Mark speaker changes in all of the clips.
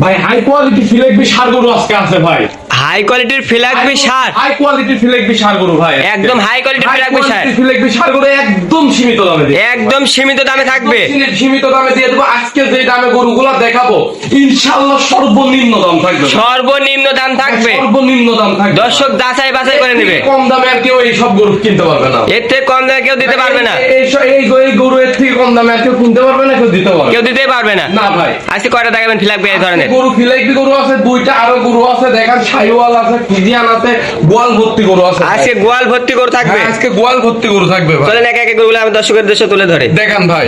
Speaker 1: ভাই high quality ফিলেকবি সার গরু আজকে আছে ভাই।
Speaker 2: হাই কোয়ালিটির ফিলাকবি সার?
Speaker 1: হাই কোয়ালিটি ফিলেকবি সার গরু ভাই
Speaker 2: একদম quality
Speaker 1: High
Speaker 2: ফিলেকবি সার।
Speaker 1: ফিলেকবি সার গরু একদম সীমিত দামে দিয়ে
Speaker 2: একদম সীমিত দামে থাকবে।
Speaker 1: সীমিত দামে দিয়ে দেবো। আজকে যে দামে গরুগুলা দেখাবো ইনশাআল্লাহ সর্বনিম্ন দাম থাকবে।
Speaker 2: সর্বনিম্ন দাম থাকবে।
Speaker 1: সর্বনিম্ন দাম থাকবে।
Speaker 2: দর্শক যাচাই বাছাই করে নেবে।
Speaker 1: কম দামে আর কেউ এইসব গরু কিনতে পারবে না।
Speaker 2: এর থেকে কম দামে কেউ দিতে পারবে না।
Speaker 1: এই- এই এই এই গরু এর থেকে কম দামে আর কেউ কিনতে পারবে না কেউ দিতে পারবে
Speaker 2: কেউ দিতে পারবে না।
Speaker 1: না ভাই।
Speaker 2: আজকে কয়টা দেখাবেন ফিলাকবি এই ধরনের?
Speaker 1: গরু ফিলাইপি গরু আছে? দুইটা আরও গরু আছে। দেখেন সাইওয়াল আছে ফিজিয়ান আছে গোয়াল ভর্তি গরু আছে।
Speaker 2: আজকে গোয়াল ভর্তি গরু থাকবে?
Speaker 1: হ্যাঁ, আজকে গোয়াল ভর্তি গরু থাকবে
Speaker 2: চলেন একে এক গরুগুলো আমি দর্শকের দেশে তুলে ধরে।
Speaker 1: দেখান ভাই।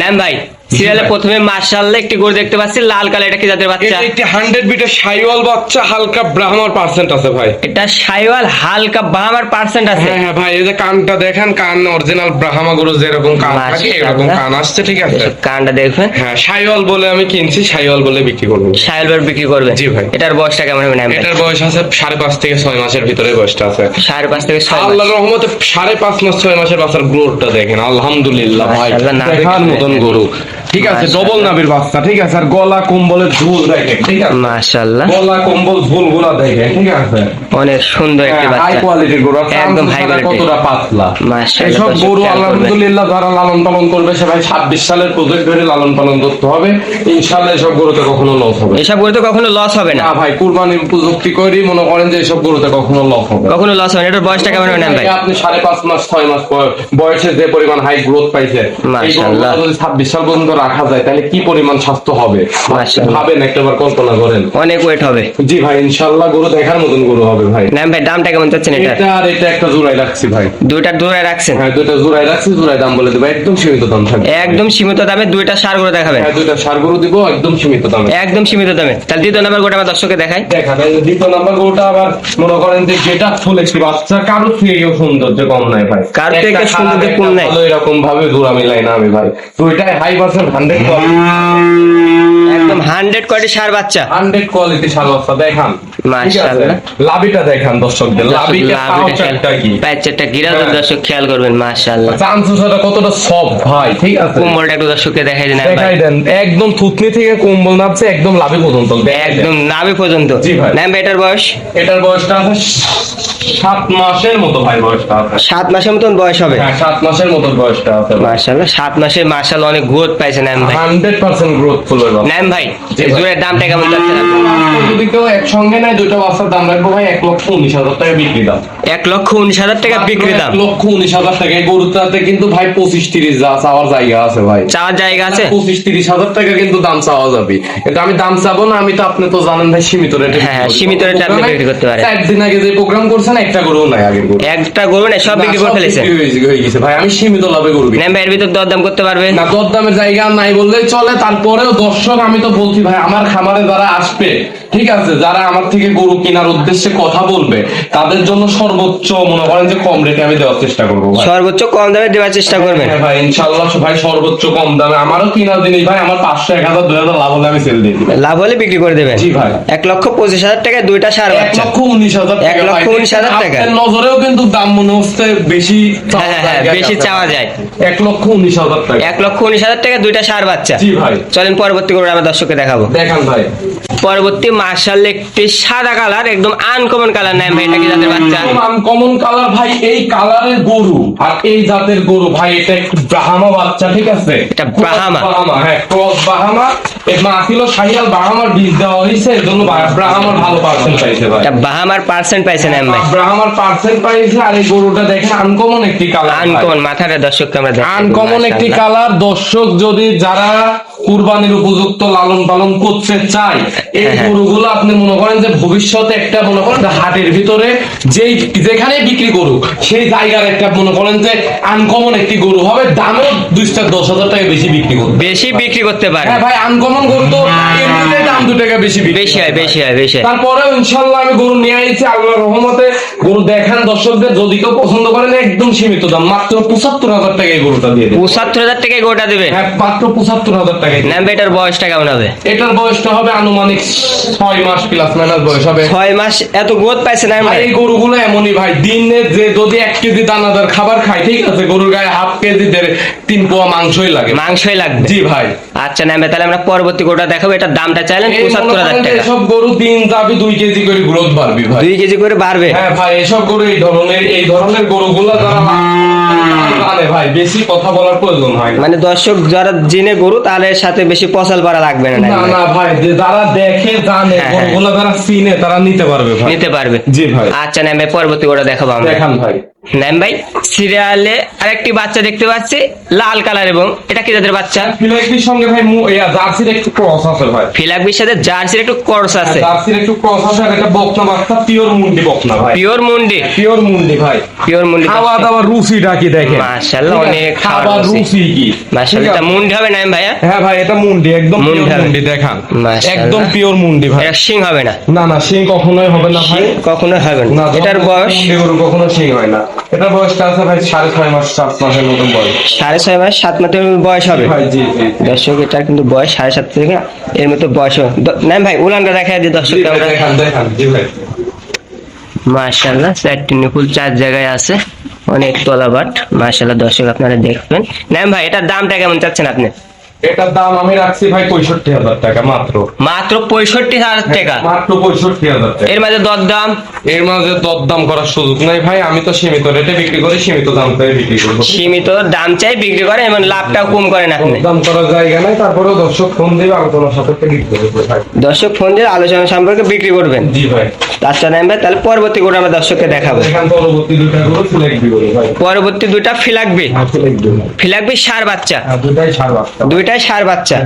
Speaker 2: নাম ভাই। সিরিয়ালে প্রথমে মার্শাল্লাহ একটি গরু দেখতে পাচ্ছি লাল কালার এটা কি জাতের বাচ্চা?
Speaker 1: এটা একটি হান্ড্রেড বিটের সাইওয়াল বাচ্চা হালকা ব্রাহ্মার পার্সেন্ট আছে ভাই।
Speaker 2: এটা সাইওয়াল হালকা বাহামার পার্সেন্ট আছে।
Speaker 1: হ্যাঁ হ্যাঁ ভাই এই যে কানটা দেখেন কান অরিজিনাল ব্রাহ্মা গরু যেরকম কান থাকে এরকম কান আসছে ঠিক আছে?
Speaker 2: কানটা দেখবেন।
Speaker 1: হ্যাঁ সাইওয়াল বলে আমি কিনছি সাইওয়াল বলে বিক্রি করব।
Speaker 2: সাইওয়াল বিক্রি করবে
Speaker 1: জি ভাই।
Speaker 2: এটার বয়সটা কেমন হবে
Speaker 1: এটার বয়স আছে সাড়ে পাঁচ থেকে ছয় মাসের ভিতরে বয়সটা আছে।
Speaker 2: সাড়ে পাঁচ থেকে ছয় মাস।
Speaker 1: আল্লাহর রহমতে সাড়ে পাঁচ মাস ছয় মাসের বাচ্চার গ্রোথটা দেখেন আলহামদুলিল্লাহ ভাই। দেখার মতন গরু। ঠিক আছে ডবল নাবির বাচ্চা ঠিক আছে আর গলা কম্বলের ঝোল দেখেন ঠিক আছে?
Speaker 2: মাশাআল্লাহ।
Speaker 1: গলা কম্বল ঝোলগুলা দেখেন ঠিক আছে?
Speaker 2: অনেক সুন্দর একটি
Speaker 1: হাই কোয়ালিটির গরু
Speaker 2: একদম হাই কোয়ালিটি
Speaker 1: কতটা পাতলা?
Speaker 2: মাশাআল্লাহ, দর্শক
Speaker 1: গরু আলহামদুলিল্লাহ যারা লালন পালন করবে সে ভাই ছাব্বিশ সালের প্রজেক্ট ধরে লালন পালন করতে হবে। ইনশাল্লাহ এসব গরুতে কখনো লস হবে।
Speaker 2: এসব গরু তো কখনো লস হবে না।
Speaker 1: ভাই কুরবানি প্রযুক্তি করি মনে করেন যে এসব গরুতে কখনো লস হবে
Speaker 2: কখনো লস হবে না। এটার বয়সটা কেমন হবে ভাই?
Speaker 1: আপনি সাড়ে পাঁচ মাস ছয় মাস বয়সে যে পরিমাণ হাই গ্রোথ পাইছে
Speaker 2: মাশাআল্লাহ।
Speaker 1: গরুগুলো যদি ছাব্বিশ সাল পর্যন্ত রাখা যায় তাহলে কি পরিমাণ স্বাস্থ্য হবে? ভাবেন একটাবার কল্পনা করেন।
Speaker 2: অনেক ওয়েট হবে।
Speaker 1: জি ভাই ইনশাল্লাহ গরু দেখার মতন গরু হবে ভাই।
Speaker 2: ভাই দামটা কেমন চাচ্ছেন এটা?
Speaker 1: আর এটা একটা জোড়াই রাখছি ভাই।
Speaker 2: দুইটা দূরে রাখছেন?
Speaker 1: হ্যাঁ দুইটা জোড়াই রাখছি জোড়াই দাম বলে দেবো। একদম সীমিত দাম থাকবে
Speaker 2: একদম সীমিত দামে দুইটা সার করে দেখাবেন।
Speaker 1: হ্যাঁ দুইটা সার গরু দিব একদম সীমিত দামে।
Speaker 2: একদম সীমিত দামে। তাহলে দ্বিতীয় নাম্বার গোটা আমার দর্শকে দেখাই।
Speaker 1: দেখা যায় দ্বিতীয় নাম্বার গরুটা আবার মনে করেন যে যেটা ফুল একটি বাচ্চা কারোর থেকেও সৌন্দর্য কম নাই ভাই।
Speaker 2: কারোর থেকে সৌন্দর্য কম নাই।
Speaker 1: এরকম ভাবে জোড়া মিলাই না আমি ভাই। তো এটাই হাই পার্সেন্ট হান্ড্রেড
Speaker 2: একদম হান্ড্রেড কোয়ালিটি সার বাচ্চা
Speaker 1: হান্ড্রেড কোয়ালিটি সার বাচ্চা দেখান?
Speaker 2: মাশাআল্লাহ।
Speaker 1: লাভিটা দেখান দর্শকদের। লাভিটা পাউচারটা কি?
Speaker 2: প্যাচেরটা গিরা
Speaker 1: হ্যাঁ।
Speaker 2: দর্শক খেয়াল করবেন মাশাআল্লাহ।
Speaker 1: চান্সুসাটা কতটা সফট ভাই ঠিক আছে?
Speaker 2: কোমলটা একটু দর্শককে দেখাই দেন
Speaker 1: দেখাই দেন একদম থুতনি থেকে কম্বল নামছে একদম লাভি পর্যন্ত
Speaker 2: একদম নাভি পর্যন্ত।
Speaker 1: জি ভাই।
Speaker 2: নেন ভাই এটার বয়স?
Speaker 1: এটার বয়সটা আছে সাত মাসের মতো ভাই বয়সটা আছে।
Speaker 2: সাত মাসের মতন বয়স হবে?
Speaker 1: হ্যাঁ সাত মাসের মতো বয়সটা আছে
Speaker 2: মাশাআল্লাহ সাত মাসের মাশাআল্লাহ অনেক গ্রোথ পাইছে নেন ভাই।
Speaker 1: হান্ড্রেড পার্সেন্ট গ্রোথ
Speaker 2: নেন ভাই। জোরের দামটা কেমন যাচ্ছে
Speaker 1: যদি কেউ একসঙ্গে নেয় বাচ্চার দাম রাখব ভাই এক লক্ষ উনিশ হাজার টাকা বিক্রি দাম।
Speaker 2: এক লক্ষ উনিশ হাজার টাকা বিক্রি দাম।
Speaker 1: এক লক্ষ উনিশ হাজার টাকা। গরুটাতে কিন্তু ভাই পঁচিশ তিরিশ যা চাওয়ার জায়গা আছে ভাই।
Speaker 2: চাওয়ার জায়গা আছে?
Speaker 1: পঁচিশ তিরিশ হাজার টাকা কিন্তু দাম চাওয়া যাবে। কিন্তু আমি দাম চাবো না আমি তো আপনি তো জানেন ভাই সীমিত রেটে
Speaker 2: হ্যাঁ, সীমিত এ আপনি বিক্রি করতে পারেন।
Speaker 1: একদিন আগে যে প্রোগ্রাম করছেন একটা গরু নাই আগের গরু।
Speaker 2: একটা গরু না সব বিক্রি করে ফেলেছে।
Speaker 1: হয়ে- হয়ে গেছে ভাই আমি সীমিত লাভে গরু বিক্রি
Speaker 2: ভাই এর ভিতর দরদাম করতে পারবে।
Speaker 1: না দরদামের জায়গা নাই বললেই চলে। তারপরেও দর্শক আমি তো বলছি ভাই আমার খামারে যারা আসবে ঠিক আছে যারা আমার থেকে গরু কেনার উদ্দেশ্যে কথা বলবে তাদের জন্য সর্বোচ্চ মনে করেন যে কম রেটে আমি দেওয়ার চেষ্টা করব
Speaker 2: সর্বোচ্চ কম দামে দেওয়ার চেষ্টা করবেন।
Speaker 1: হ্যাঁ ভাই ইনশাল্লাহ ভাই সর্বোচ্চ কম দামে। আমারও কেনার জিনিস ভাই আমার পাঁচশো এক হাজার দুই হাজার লাভ হলে আমি সেল দিয়ে দিই
Speaker 2: লাভ হলে বিক্রি করে দেবেন।
Speaker 1: জি ভাই।
Speaker 2: এক লক্ষ পঁচিশ হাজার টাকায় দুইটা সার
Speaker 1: এক লক্ষ উনিশ হাজার
Speaker 2: এক লক্ষ উনিশ হাজার টাকা।
Speaker 1: নজরেও কিন্তু দাম মনে হচ্ছে বেশি
Speaker 2: হ্যাঁ, হ্যাঁ, বেশি চাওয়া যায়।
Speaker 1: এক লক্ষ উনিশ হাজার টাকা।
Speaker 2: এক লক্ষ উনিশ হাজার টাকা দুইটা সার বাচ্চা।
Speaker 1: জি ভাই।
Speaker 2: চলেন পরবর্তী করে আমরা দর্শককে দেখাবো।
Speaker 1: দেখান ভাই।
Speaker 2: পরবর্তী মার্শাল একটি সাদা কালার একদম আনকমন কালার নেন ভাই এটা কি জাতের বাচ্চা?
Speaker 1: কমন কালার ভাই এই কালারের গরু। আর এই জাতের গরু ভাই এটা একটু ব্রাহ্মা বাচ্চা ঠিক আছে?
Speaker 2: এটা ব্রাহ্মা।
Speaker 1: ব্রাহ্মা হ্যাঁ ক্রস ব্রাহ্মা। এই মাছিল শাহিয়াল ব্রাহ্মার বীজ দেওয়া হয়েছে এর জন্য ব্রাহ্মার ভালো পার্সেন্ট পাইছে ভাই।
Speaker 2: এটা বাহামার পার্সেন্ট পাইছে নেন ভাই?
Speaker 1: ব্রাহ্মার পার্সেন্ট পাইছে আর এই গরুটা দেখেন আনকমন একটি কালার
Speaker 2: আনকমন মাথাটা দর্শককে আমরা দেখাবো।
Speaker 1: আনকমন একটি কালার দর্শক যদি যারা কুরবানির উপযুক্ত লালন পালন করতে চায় এই
Speaker 2: হ্যাঁ, হ্যাঁ।
Speaker 1: গরুগুলো আপনি মনে করেন যে ভবিষ্যতে একটা মনে করেন যে হাটের ভিতরে যেই যেখানে বিক্রি করুক সেই জায়গার একটা মনে করেন যে আনকমন একটি গরু হবে দামও দুই চার দশ হাজার টাকা বেশি বিক্রি করবে
Speaker 2: বেশি বিক্রি করতে পারে
Speaker 1: হ্যাঁ ভাই আনকমন গরু তো দাম দু টাকা বেশি
Speaker 2: বেশি হয় বেশি হয় বেশি
Speaker 1: তারপরেও ইনশাল্লাহ আমি গরু নিয়ে আইছি আল্লাহর রহমতে গরু দেখান দর্শকদের যদি কেউ পছন্দ করেন একদম সীমিত দাম মাত্র পঁচাত্তর হাজার টাকা এই গরুটা দিয়ে
Speaker 2: পঁচাত্তর হাজার টাকায় গোটা দেবে
Speaker 1: হ্যাঁ মাত্র পঁচাত্তর হাজার টাকা
Speaker 2: নেন এটার বয়সটা কেমন হবে?
Speaker 1: এটার বয়সটা হবে আনুমানিক ছয় মাস প্লাস মাইনাস বয়স হবে।
Speaker 2: ছয় মাস এত গ্রোথ পাইছে না
Speaker 1: এই গরুগুলো এমনই ভাই দিনে যে যদি এক কেজি দানাদার খাবার খায় ঠিক আছে গরুর গায়ে হাফ কেজি দেড় তিন পোয়া মাংসই লাগে।
Speaker 2: মাংসই লাগবে।
Speaker 1: জি ভাই।
Speaker 2: আচ্ছা নাম তাহলে আমরা পরবর্তী গরুটা দেখাবো। এটার দামটা চাইলেন পঁচাত্তর হাজার টাকা।
Speaker 1: এসব গরু দিন যাবি দুই কেজি করে গ্রোথ বাড়বি ভাই।
Speaker 2: দুই কেজি করে বাড়বে।
Speaker 1: হ্যাঁ ভাই এসব গরু এই ধরনের এই ধরনের গরুগুলো যারা জানে ভাই বেশি কথা বলার প্রয়োজন হয় না।
Speaker 2: মানে দর্শক যারা জেনে গরু তাদের সাথে বেশি পচাল পারা লাগবে না
Speaker 1: না। না ভাই যে যারা দেখে জানে
Speaker 2: হ্যাঁ, হ্যাঁ।
Speaker 1: গরুগুলো যারা চিনে তারা নিতে পারবে ভাই।
Speaker 2: নিতে পারবে।
Speaker 1: জি ভাই।
Speaker 2: আচ্ছা নাম ভাই পরবর্তী গরুটা দেখাবো আমরা।
Speaker 1: দেখান ভাই।
Speaker 2: নাম ভাই সিরিয়ালে আরেকটি বাচ্চা দেখতে পাচ্ছি লাল কালার এবং এটা কি জাতের বাচ্চা?
Speaker 1: ফিলাইপির সঙ্গে ভাই মু- ইয়া, জার্সির একটু ক্রস আছে ভাই।
Speaker 2: ফিলাকবির সাথে জার্সির একটু করস আছে।
Speaker 1: জার্সির একটু ক্রস আছে একটা বকনা বাচ্চা পিওর মুন্ডি বকনা ভাই।
Speaker 2: পিওর মুন্ডি?
Speaker 1: পিওর মুন্ডি ভাই।
Speaker 2: পিওর মুন্ডি
Speaker 1: খাওয়া দাওয়া রুচিটা কি দেখেন।
Speaker 2: মাশাআল্লাহ, অনেক
Speaker 1: খাবার
Speaker 2: রুচি।
Speaker 1: কি?
Speaker 2: মাশাআল্লাহ এটা মুন্ডি হবে নাইম ভাইয়া?
Speaker 1: হ্যাঁ ভাই এটা মুন্ডি একদম
Speaker 2: মুন্ডি
Speaker 1: দেখান। একদম পিওর মুন্ডি ভাই।
Speaker 2: এটা সিং হবে না।
Speaker 1: না না সিং কখনোই হবে না ভাই।
Speaker 2: কখনো হবে
Speaker 1: না।
Speaker 2: না এটার বয়স?
Speaker 1: কখনো সিং হয় না। বয়সটা আছে ভাই সাড়ে ছয় মাস সাত মাসের বয়স।
Speaker 2: সাড়ে ছয় মাস সাত মাসের বয়স হবে?
Speaker 1: জি জি
Speaker 2: দর্শক এটার কিন্তু বয়স সাড়ে সাত থেকে এর মতো বয়স হবে। নাইম ভাই উলানটা দেখা
Speaker 1: ভাই,
Speaker 2: আমরা
Speaker 1: দেখান দেখান জি ভাই।
Speaker 2: মাশাআল্লাহ চারটি চার জায়গায় আছে। অনেক তলাবাট। মাশাআল্লাহ দর্শক আপনারা দেখবেন। নাইম ভাই এটার দামটা কেমন চাচ্ছেন আপনি?
Speaker 1: এটার দাম আমি রাখছি ভাই পঁয়ষট্টি হাজার টাকা মাত্র।
Speaker 2: মাত্র পঁয়ষট্টি হাজার টাকা?
Speaker 1: মাত্র পঁয়ষট্টি হাজার টাকা।
Speaker 2: এর মাঝে
Speaker 1: এর মাঝে দরদাম করার সুযোগ নাই ভাই আমি তো সীমিত রেটে বিক্রি করি সীমিত দাম পেয়ে বিক্রি করব।
Speaker 2: সীমিত দাম চাই বিক্রি করে এবং লাভটাও কম করেন আপনি।
Speaker 1: দাম করার জায়গা নাই তারপরেও দর্শক ফোন দেবে আলোচনা সাপেক্ষে বিক্রি করব
Speaker 2: দর্শক ফোন দিয়ে আলোচনা সম্পর্কে বিক্রি করবেন?
Speaker 1: জি ভাই।
Speaker 2: আচ্ছা ভাই তাহলে পরবর্তী করে আমরা দর্শককে দেখাবো।
Speaker 1: পরবর্তী দুটা দিব ভাই।
Speaker 2: পরবর্তী দুইটা ফিলাকবি
Speaker 1: হ্যাঁ
Speaker 2: ফিলাকবি সার বাচ্চা।
Speaker 1: হ্যাঁ দুটাই ছাড় বাচ্চা।
Speaker 2: দুইটাই সার বাচ্চা।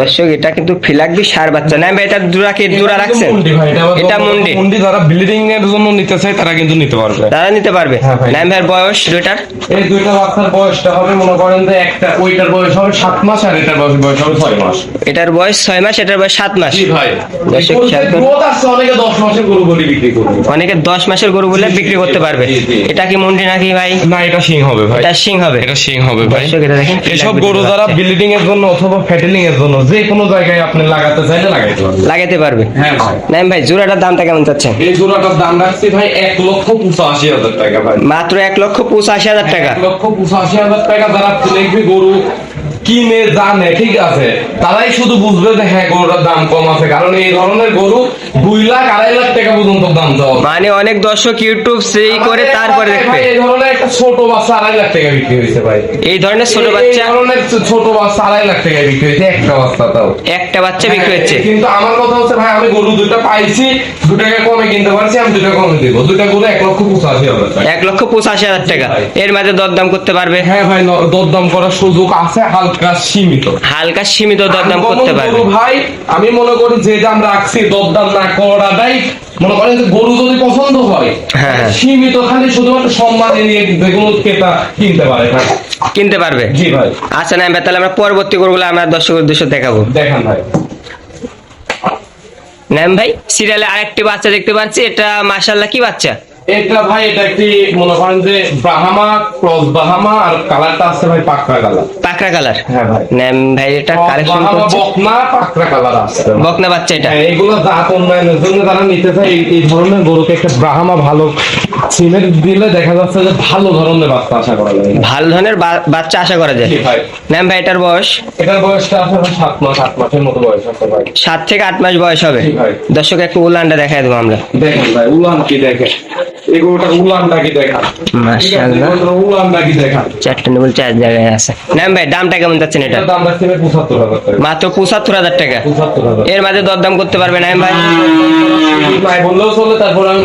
Speaker 2: দর্শক এটা কিন্তু ফিলাকবি সার বাচ্চা। ভাই এটা দুরা কি দুরা রাখছেন?
Speaker 1: ভাই, এটা
Speaker 2: মুন্ডি।
Speaker 1: মুন্ডি যারা ব্লিডিং এর জন্য নিতে চায় তারা কিন্তু নিতে পারবে।
Speaker 2: তারা নিতে পারবে।
Speaker 1: হ্যাঁ ভাই।
Speaker 2: বয়স দুইটার?
Speaker 1: এই দুইটা বাচ্চার বয়সটা হবে মনে করেন যে একটা ওইটার বয়স হবে সাত মাস আর এটার বয়স বয়স হবে ছয় মাস।
Speaker 2: এটার বয়স ছয় মাস এটার বয়স সাত মাস।
Speaker 1: জি ভাই।
Speaker 2: দর্শক খেয়াল করুন।
Speaker 1: অনেকে দশ মাসের গরু বলি বিক্রি করবে।
Speaker 2: অনেকে দশ মাসের গরু বলে বিক্রি করতে পারবে। এটা কি মুন্ডি নাকি ভাই?
Speaker 1: না এটা সিং হবে ভাই।
Speaker 2: এটা সিং হবে।
Speaker 1: এটা সিং হবে ভাই।
Speaker 2: দর্শক এটা দেখেন,
Speaker 1: এসব গরু যারা। বিল্ডিং এর জন্য অথবা ফ্যাটেলিং এর জন্য যে কোনো জায়গায় আপনি লাগাতে চাইলে লাগাইতে পারবেন।
Speaker 2: লাগাইতে পারবে।
Speaker 1: হ্যাঁ ভাই।
Speaker 2: নাইম ভাই জোড়াটার দামটা কেমন চাচ্ছেন?
Speaker 1: এই জোড়াটার দাম রাখছি ভাই এক লক্ষ পঁচাশি হাজার টাকা ভাই।
Speaker 2: মাত্র এক লক্ষ পঁচাশি হাজার টাকা।
Speaker 1: এক লক্ষ পঁচাশি হাজার টাকা যারা দেখবে গরু কিনে জানে ঠিক আছে? তারাই শুধু বুঝবে যে হ্যাঁ গরুটার দাম কম আছে। কারণ এই ধরনের গরু দুই লাখ আড়াই লাখ টাকা পর্যন্ত দাম দেওয়া
Speaker 2: মানে অনেক দর্শক ইউটিউব সেই করে তারপরে দেখবে।
Speaker 1: এই ধরনের একটা ছোট বাচ্চা আড়াই লাখ টাকা বিক্রি হয়েছে ভাই।
Speaker 2: এই ধরনের ছোট বাচ্চা
Speaker 1: এই ধরনের ছোট বাচ্চা আড়াই লাখ টাকা বিক্রি হয়েছে একটা বাচ্চা তাও।
Speaker 2: একটা বাচ্চা বিক্রি হচ্ছে।
Speaker 1: হ্যাঁ, কিন্তু আমার কথা হচ্ছে ভাই আমি গরু দুটো পাইছি দু টাকা কমে কিনতে পারছি আমি দুটা কমে দিব। দুটা গরু এক লক্ষ পঁচাশি হাজার টাকা।
Speaker 2: এক লক্ষ পঁচাশি হাজার টাকা। এর মাঝে দরদাম করতে পারবে।
Speaker 1: হ্যাঁ ভাই দরদাম করার সুযোগ আছে হালকা সীমিত।
Speaker 2: হালকা সীমিত দরদাম করতে পারবে।
Speaker 1: ভাই আমি মনে করি যে দাম রাখছি দরদাম না করাটাই মনে করেন যে গরু যদি পছন্দ হয়
Speaker 2: হ্যাঁ, হ্যাঁ।
Speaker 1: সীমিত খালি শুধুমাত্র সম্মান নিয়ে কোনো ক্রেতা কিনতে পারে ভাই।
Speaker 2: কিনতে পারবে?
Speaker 1: জি ভাই।
Speaker 2: আচ্ছা না তাহলে আমরা পরবর্তী গরুগুলো আমরা দর্শকের উদ্দেশ্যে দেখাবো।
Speaker 1: দেখেন ভাই।
Speaker 2: নাম ভাই সিরিয়ালে আরেকটি বাচ্চা দেখতে পাচ্ছি এটা মাশাল্লাহ কি বাচ্চা?
Speaker 1: এটা ভাই এটা একটি মনে করেন যে ব্রাহ্মা ক্রস ব্রাহ্মা আর কালারটা আছে ভাই পাকড়া কালার।
Speaker 2: পাকড়া কালার
Speaker 1: হ্যাঁ ভাই।
Speaker 2: নাম ভাই এটা কালেকশন করছে।
Speaker 1: বকনা পাকড়া কালার আছে
Speaker 2: বকনা বাচ্চা এটা।
Speaker 1: হ্যাঁ, এগুলো জাত উন্নয়নের জন্য যারা নিতে চায় এই- ধরনের গরুকে একটা ব্রাহ্মা ভালো সিমেন্ট দিলে দেখা যাচ্ছে যে ভালো ধরনের বাচ্চা আশা করা যায়।
Speaker 2: ভালো ধরনের বাচ্চা আশা করা যায়।
Speaker 1: জি ভাই।
Speaker 2: এটার বয়স?
Speaker 1: এটার বয়সটা ভাই সাত মাস আট মাসের মতো বয়স আছে ভাই।
Speaker 2: সাত থেকে আট মাস বয়স হবে। দর্শক একটু উলানটা দেখাই দেবো আমরা।
Speaker 1: দেখেন ভাই উলান কি দেখেন? এই গরুটার উলানটা দেখান।
Speaker 2: মাশাআল্লাহ।
Speaker 1: এই গরুটার দেখান।
Speaker 2: চারটে নেবল চার জায়গায় আছে। নাম ভাই দামটা কেমন যাচ্ছেন এটা?
Speaker 1: দাম রাখছি ভাই টাকা।
Speaker 2: মাত্র পঁচাত্তর হাজার টাকা?
Speaker 1: পঁচাত্তর হাজার।
Speaker 2: এর মাঝে দরদাম করতে পারবে না ভাই
Speaker 1: বললেও চলে তারপর আমি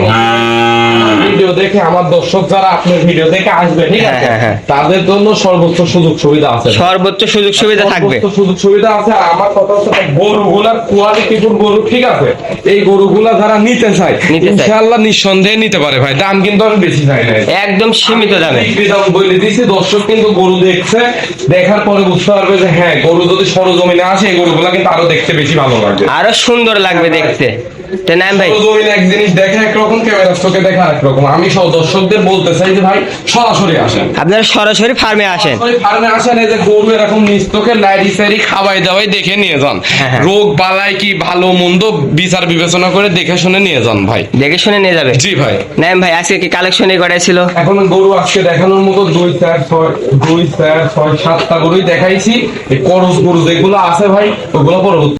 Speaker 1: ভিডিও দেখে আমার দর্শক যারা আপনার ভিডিও দেখে আসবে ঠিক
Speaker 2: হ্যাঁ,
Speaker 1: আছে?
Speaker 2: হ্যাঁ, হ্যাঁ।
Speaker 1: তাদের জন্য সর্বোচ্চ সুযোগ সুবিধা আছে।
Speaker 2: সর্বোচ্চ সুযোগ সুবিধা থাকবে।
Speaker 1: সর্বোচ্চ সুযোগ সুবিধা আছে। আর আমার কথা হচ্ছে গরুগুলার কোয়ালিটি গরু ঠিক আছে? এই গরুগুলা যারা নিতে চায় ইনশাআল্লাহ নিঃসন্দেহে নিতে পারে ভাই। দাম কিন্তু আমি বেশি চাই না
Speaker 2: একদম সীমিত দামে।
Speaker 1: দাম বলে দিয়েছি দর্শক কিন্তু গরু দেখছে দেখার পরে বুঝতে পারবে যে হ্যাঁ গরু যদি সরজমিনে আসে এই গরুগুলা কিন্তু আরও দেখতে বেশি ভালো লাগবে।
Speaker 2: আরও সুন্দর লাগবে দেখতে। নাম ভাই।
Speaker 1: সরজমিন এক জিনিস দেখে একরকম ক্যামেরার চোখে দেখে একরকম আমি সব দর্শকদের বলতে চাই যে ভাই সরাসরি আসেন।
Speaker 2: আপনারা সরাসরি ফার্মে আসেন।
Speaker 1: ফার্মে আসেন এই যে গরু এরকম নিস্তকে লাইরি সাইরি খাওয়াই দাওয়াই দেখে নিয়ে যান।
Speaker 2: হ্যাঁ, হ্যাঁ।
Speaker 1: রোগ বালাই কি ভালো মন্দ বিচার বিবেচনা করে দেখে শুনে নিয়ে যান ভাই।
Speaker 2: দেখে শুনে নিয়ে যাবে?
Speaker 1: জি ভাই।
Speaker 2: নাম ভাই আজকে কি কালেকশনই করাইছিল
Speaker 1: এখন গরু আজকে দেখানোর মতো দুই চার ছয় দুই চার ছয় সাতটা গরুই দেখাইছি। এই করস গরু যেগুলো আছে ভাই ওগুলো পরবর্তী